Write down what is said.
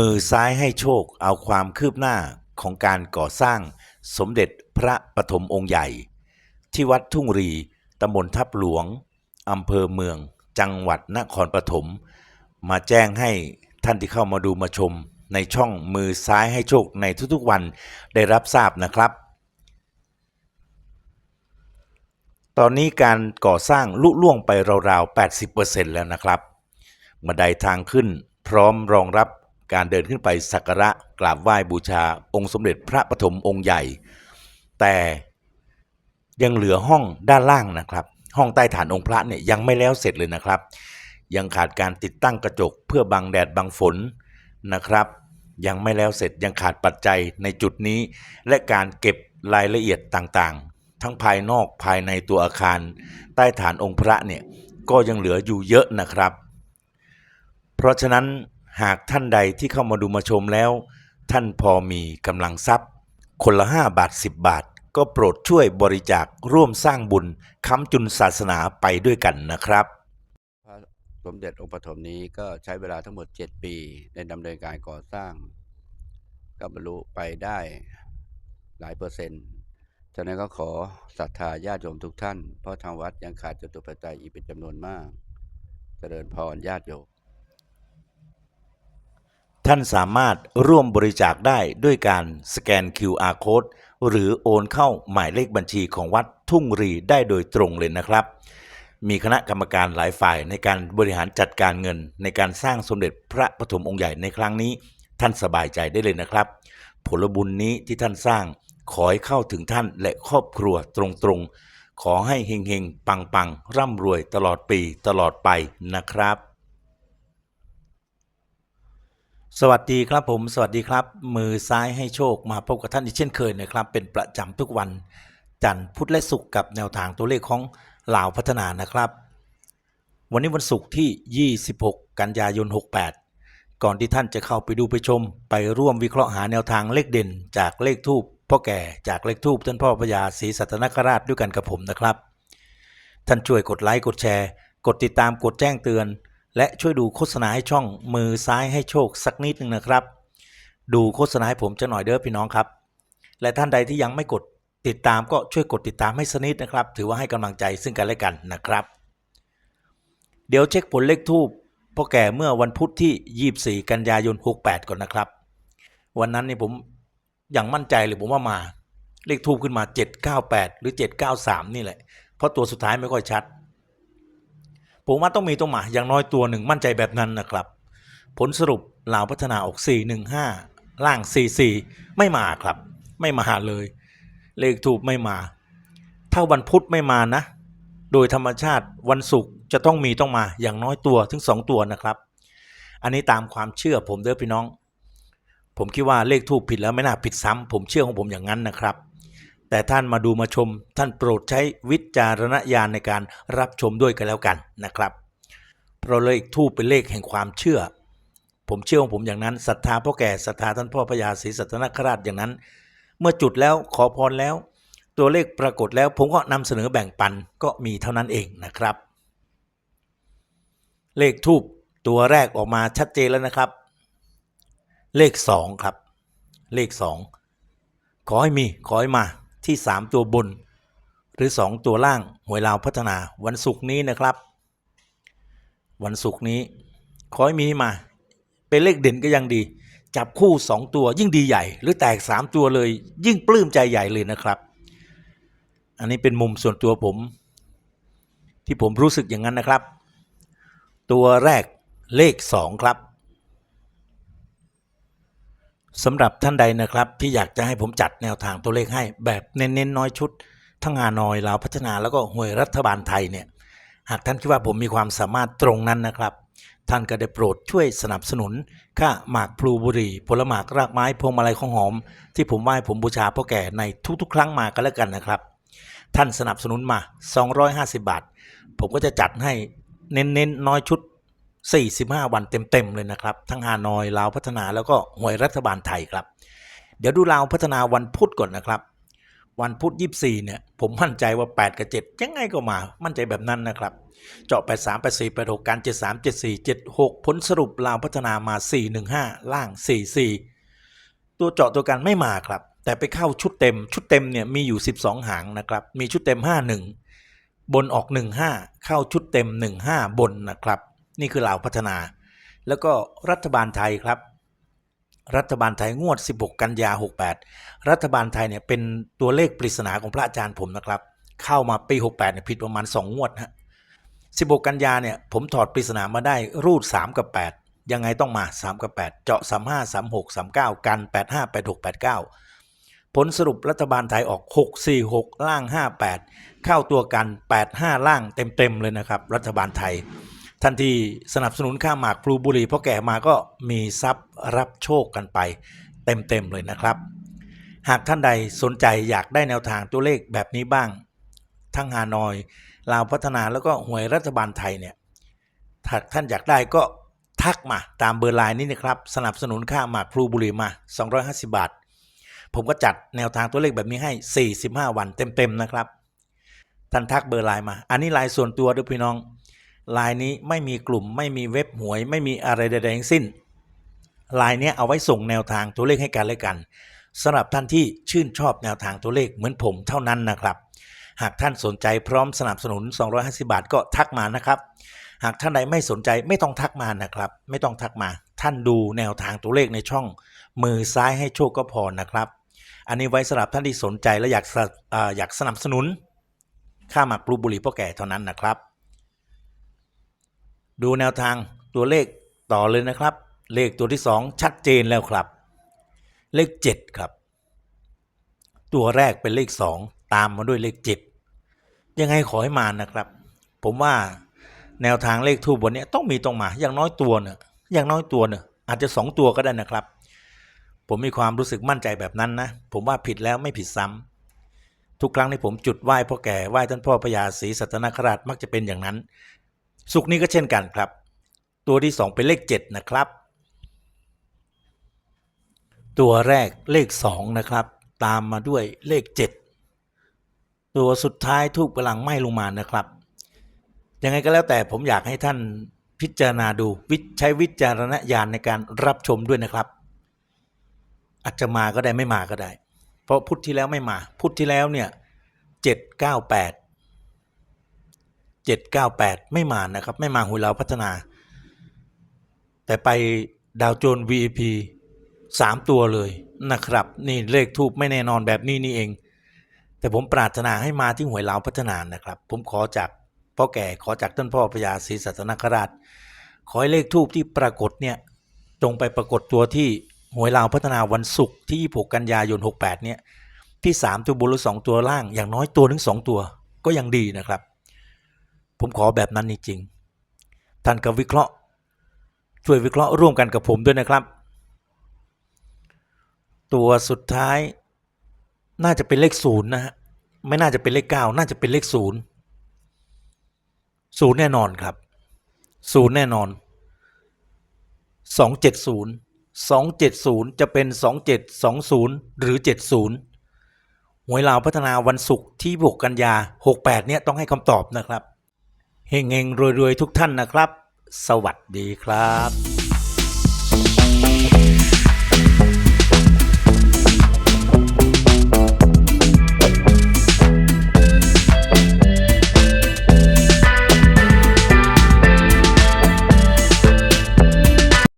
มือซ้ายให้โชคเอาความคืบหน้าของการก่อสร้างสมเด็จพระปฐมองค์ใหญ่ ที่วัดทุ่งรีตำบลทับหลวงอำเภอเมือง จังหวัดนครปฐมมาแจ้งให้ท่านที่เข้ามาดูมาชมในช่องมือซ้ายให้โชคในทุกๆวันได้รับทราบนะครับ ตอนนี้การก่อสร้างลุล่วงไปราวๆ 80%แล้วนะครับบันไดทางขึ้นพร้อมรองรับ การเดินขึ้นไปสักการะกราบไหว้บูชาองค์สมเด็จพระปฐมองค์ใหญ่ แต่ยังเหลือห้องด้านล่างนะครับ ห้องใต้ฐานองค์พระเนี่ยยังไม่แล้วเสร็จเลยนะครับ ยังขาดการติดตั้งกระจกเพื่อบังแดดบังฝนนะครับ ยังไม่แล้วเสร็จยังขาดปัจจัยในจุดนี้ และการเก็บรายละเอียดต่างๆ ทั้งภายนอกภายในตัวอาคาร ใต้ฐานองค์พระเนี่ยก็ยังเหลืออยู่เยอะนะครับ เพราะฉะนั้น หากท่านใดที่เข้ามาดูมาชมแล้ว ท่านพอมีกำลังทรัพย์ คนละ 5 บาท 10 บาท ก็โปรดช่วยบริจาคร่วมสร้างบุญค้ำจุนศาสนาไปด้วยกันนะครับ พระสมเด็จองค์ปฐมนี้ก็ใช้เวลาทั้งหมด 7 ปีในดำเนินการก่อสร้าง ก็บรรลุไปได้หลายเปอร์เซ็นต์ฉะนั้นก็ขอศรัทธาญาติโยมทุกท่าน เพราะทางวัดยังขาดจตุปัจจัยอีกเป็นจำนวนมาก เจริญพรญาติโยม ท่านสามารถร่วมบริจาคได้ด้วยการสแกน QR Code หรือโอนเข้าหมายเลขบัญชีของวัดทุ่งรีได้โดยตรงเลยนะครับ มีคณะกรรมการหลายฝ่ายในการบริหารจัดการเงิน ในการสร้างสมเด็จพระปฐมองค์ใหญ่ในครั้งนี้ ท่านสบายใจได้เลยนะครับ ผลบุญนี้ที่ท่านสร้างขอให้เข้าถึงท่านและครอบครัวตรงๆ ขอให้เฮงๆ ปังๆ ร่ำรวยตลอดปีตลอดไปนะครับ สวัสดีครับผมสวัสดีครับ มือซ้ายให้โชคมาพบกับท่านอีกเช่นเคยนะครับ เป็นประจำทุกวันจันทร์พุธและศุกร์กับแนวทางตัวเลขของลาวพัฒนานะครับ วันนี้วันศุกร์ที่ 26 กันยายน 68 ก่อนที่ท่านจะเข้าไปดูไปชม ไปร่วมวิเคราะห์หาแนวทางเลขเด่น จากเลขทูปพ่อแก่จากเลขทูปท่านพ่อพญาศรีสัตนคราชด้วยกันกับผมนะครับ ท่านช่วยกดไลค์กดแชร์ กดติดตามกดแจ้งเตือน และช่วยดูโฆษณาให้ช่องมือซ้ายให้โชคสักนิดหนึ่งนะครับ ดูโฆษณาให้ผมจะหน่อยเด้อพี่น้องครับ และท่านใดที่ยังไม่กดติดตามก็ช่วยกดติดตามให้สนิดนะครับ ถือว่าให้กำลังใจซึ่งกันและกันนะครับ เดี๋ยวเช็คผลเลขทูบพ่อแก่เมื่อวันพุธที่ 24 กันยายน 68 ก่อนนะครับ วันนั้นนี่ผมอย่างมั่นใจเลยผมว่ามาเลขทูบขึ้นมา 798 หรือ 793 นี่แหละ เพราะตัวสุดท้ายไม่ค่อยชัด ผมว่าต้องมีต้องมาอย่างน้อยตัวหนึ่งมั่นใจแบบนั้นนะครับ ผลสรุปลาวพัฒนาออก 415 ล่าง 44 ไม่มาครับ ไม่มาเลย เลขถูกไม่มา ถ้าวันพุธไม่มานะ โดยธรรมชาติวันศุกร์จะต้องมีต้องมาอย่างน้อยตัวถึง 2 ตัวนะครับ อันนี้ตามความเชื่อผมเด้อพี่น้อง ผมคิดว่าเลขทูปผิดแล้วไม่น่าผิดซ้ำผมเชื่อของผมอย่างนั้นนะครับ แต่ท่านมาดูมาชม ท่านโปรดใช้วิจารณญาณในการรับชมด้วยกันแล้วกันนะครับเพราะเลขทูปเป็นเลขแห่งความเชื่อ ผมเชื่อของผมอย่างนั้นศรัทธาพ่อแก่ศรัทธาท่านพ่อพญาศรีสัตนคราชอย่างนั้น เมื่อจุดแล้วขอพรแล้ว ตัวเลขปรากฏแล้วผมก็นำเสนอแบ่งปันก็มีเท่านั้นเองนะครับ เลขทูปตัวแรกออกมาชัดเจนแล้วนะครับ เลขสองครับ เลขสองขอให้มี ขอให้มา ที่สามตัวบน หรือสองตัวล่างหวยลาวพัฒนาวันศุกร์นี้นะครับ วันศุกร์นี้ขอให้มีมา เป็นเลขเด่นก็ยังดี จับคู่สองตัวยิ่งดีใหญ่ หรือแตกสามตัวเลย ยิ่งปลื้มใจใหญ่เลยนะครับ อันนี้เป็นมุมส่วนตัวผม ที่ผมรู้สึกอย่างนั้นนะครับ ตัวแรกเลขสองครับ สำหรับท่านใดนะครับ ที่อยากจะให้ผมจัดแนวทางตัวเลขให้แบบเน้นๆน้อยชุด ทั้งฮานอยลาวพัฒนาแล้วก็หวยรัฐบาลไทยเนี่ยหากท่านคิดว่าผมมีความสามารถตรงนั้นนะครับ ท่านก็ได้โปรดช่วยสนับสนุน ค่าหมากพลูบุรีผลหมากรากไม้พวงมาลัยของหอม ที่ผมไหว้ผมบูชาพ่อแก่ในทุกๆ ครั้งมากันแล้วกันนะครับ ท่านสนับสนุนมา 250 บาท ผมก็จะจัดให้เน้นๆน้อยชุด 45 วันเต็ม ๆ เลยนะครับ ทั้งฮานอยลาวพัฒนาแล้วก็หวยรัฐบาลไทยครับ เดี๋ยวดูลาวพัฒนาวันพุธก่อนนะครับ วันพุธ24 เนี่ย ผมมั่นใจว่า 8 กับ 7 ยังไงก็มา มั่นใจแบบนั้นนะครับ เจาะ 8 3 8 4 8 6 การ 7 3 7 4 7 6 ผลสรุปลาวพัฒนามา 4 1 5 ล่าง 4 4 ตัวเจาะตัวกันไม่มาครับ แต่ไปเข้าชุดเต็ม ชุดเต็มเนี่ยมีอยู่ 12 หางนะครับ มีชุดเต็ม 51 บนออก 15 เข้าชุดเต็ม 15 บนนะครับ นี่คือลาวพัฒนา แล้วก็รัฐบาลไทยครับ รัฐบาลไทยงวด 16 กันยา 68 รัฐบาลไทยเนี่ยเป็นตัวเลขปริศนาของพระอาจารย์ผมนะครับ เข้ามาปี 68เนี่ยผิดประมาณ 2 งวดฮะ16 กันยาเนี่ยผมถอดปริศนามาได้รูด 3 กับ 8 ยังไงต้องมา 3 กับ 8 เจาะ 35 36 39 กัน 85 86 89 ผลสรุปรัฐบาลไทยออก 646 ล่าง 58 เข้าตัวกัน 85 ล่างเต็มๆเลยนะครับ รัฐบาลไทย ทันทีสนับสนุนข้าหมากพลูบุรีพราะแก่มาก็มีทรัพย์รับโชคกันไปเต็มๆเลยนะครับ หากท่านใดสนใจอยากได้แนวทางตัวเลขแบบนี้บ้าง ทั้งฮานอยลาวพัฒนาแล้วก็หวยรัฐบาลไทยเนี่ยถ้าท่านอยากได้ก็ทักมาตามเบอร์ไลน์นี้นะครับ สนับสนุนค่าหมากพลูบุรีมา 250 บาท ผมก็จัดแนวทางตัวเลขแบบนี้ให้ 45 วันเต็มๆนะครับ ท่านทักเบอร์ไลน์มา อันนี้ไลน์ส่วนตัวด้วยพี่น้อง ไลน์นี้ไม่มีกลุ่มไม่มีเว็บหวย ไม่มีอะไรใดๆทั้งสิ้นไลน์เนี้ยเอาไว้ส่งแนวทางตัวเลขให้กันและกันสำหรับท่านที่ชื่นชอบแนวทางตัวเลขเหมือนผมเท่านั้นนะครับ หากท่านสนใจพร้อมสนับสนุน 250 บาทก็ทักมานะครับ หากท่านใดไม่สนใจไม่ต้องทักมานะครับ ไม่ต้องทักมา ท่านดูแนวทางตัวเลขในช่อง มือซ้ายให้โชคก็พอนะครับ อันนี้ไว้สำหรับท่านที่สนใจและอยากสนับอ่าอยากสนับสนุน ค่าหมักปลูบุหรี่พ่อแก่เท่านั้นนะครับ ดูแนวทางตัวเลขต่อเลยนะครับ เลขตัวที่ 2 ชัดเจนแล้วครับ เลข 7 ครับ ตัวแรกเป็นเลข 2 ตามมาด้วยเลข 7 ยังไงขอให้มานะครับ ผมว่าแนวทางเลขทูบบนนี้ต้องมีตรงมา อย่างน้อยตัวเนี่ยอย่างน้อยตัวเนี่ยอาจจะ 2 ตัวก็ได้นะครับ ผมมีความรู้สึกมั่นใจแบบนั้นนะ ผมว่าผิดแล้วไม่ผิดซ้ำทุกครั้งที่ผมจุดไหว้พ่อแก่ไหว้ท่านพ่อพญาศรีสัตนคราชมักจะเป็นอย่างนั้น สุกนี้ก็เช่นกันครับ ตัวที่ 2 เป็นเลข 7 นะครับ ตัวแรกเลข 2 นะครับ ตามมาด้วยเลข 7 ตัวสุดท้ายทูบกำลังไหม้ลงมานะครับ ยังไงก็แล้วแต่ผมอยากให้ท่านพิจารณาดูวิใช้วิจารณญาณในการรับชมด้วยนะครับ อาจจะมาก็ได้ไม่มาก็ได้ เพราะพุทธที่แล้วไม่มา พุทธที่แล้วเนี่ย798 798 ไม่มานะครับ ไม่มาหุยเราวพัฒนา แต่ไปดาวโจน VIP 3 ตัวเลยนะครับ นี่เลขทูบไม่แน่นอนแบบนี้นี่เอง แต่ผมปรารถนาให้มาที่หวยลาวพัฒนานะครับ ผมขอจากพ่อแก่ขอจากต้นพ่อพญาศรีสัตนคราช ขอให้เลขทูบที่ปรากฏเนี่ยจงไปปรากฏตัวที่หวยลาวพัฒนาวันศุกร์ที่ 26 กันยายน 68 เนี่ย ที่ 3 ตัวบนหรือ 2 ตัวล่างอย่างน้อยตัวถึง 2 ตัวก็ยังดีนะครับ ผมขอแบบนั้นจริงๆท่านก็วิเคราะห์ ช่วยวิเคราะห์ร่วมกันกับผมด้วยนะครับ ตัวสุดท้าย น่าจะเป็นเลขศูนย์นะฮะไม่น่าจะเป็นเลขเก้าน่าจะเป็นเลขศูนย์ศูนย์แน่นอนครับศูนย์แน่นอนสองเจ็ดศูนย์สองเจ็ดศูนย์จะเป็นสองเจ็ดสองศูนย์หรือเจ็ดศูนย์หวยลาวพัฒนาวันศุกร์ที่6กันยาหกแปดเนี่ยต้องให้คำตอบนะครับ เฮงเฮงรวยรวย ๆ ทุกท่านนะครับ สวัสดีครับ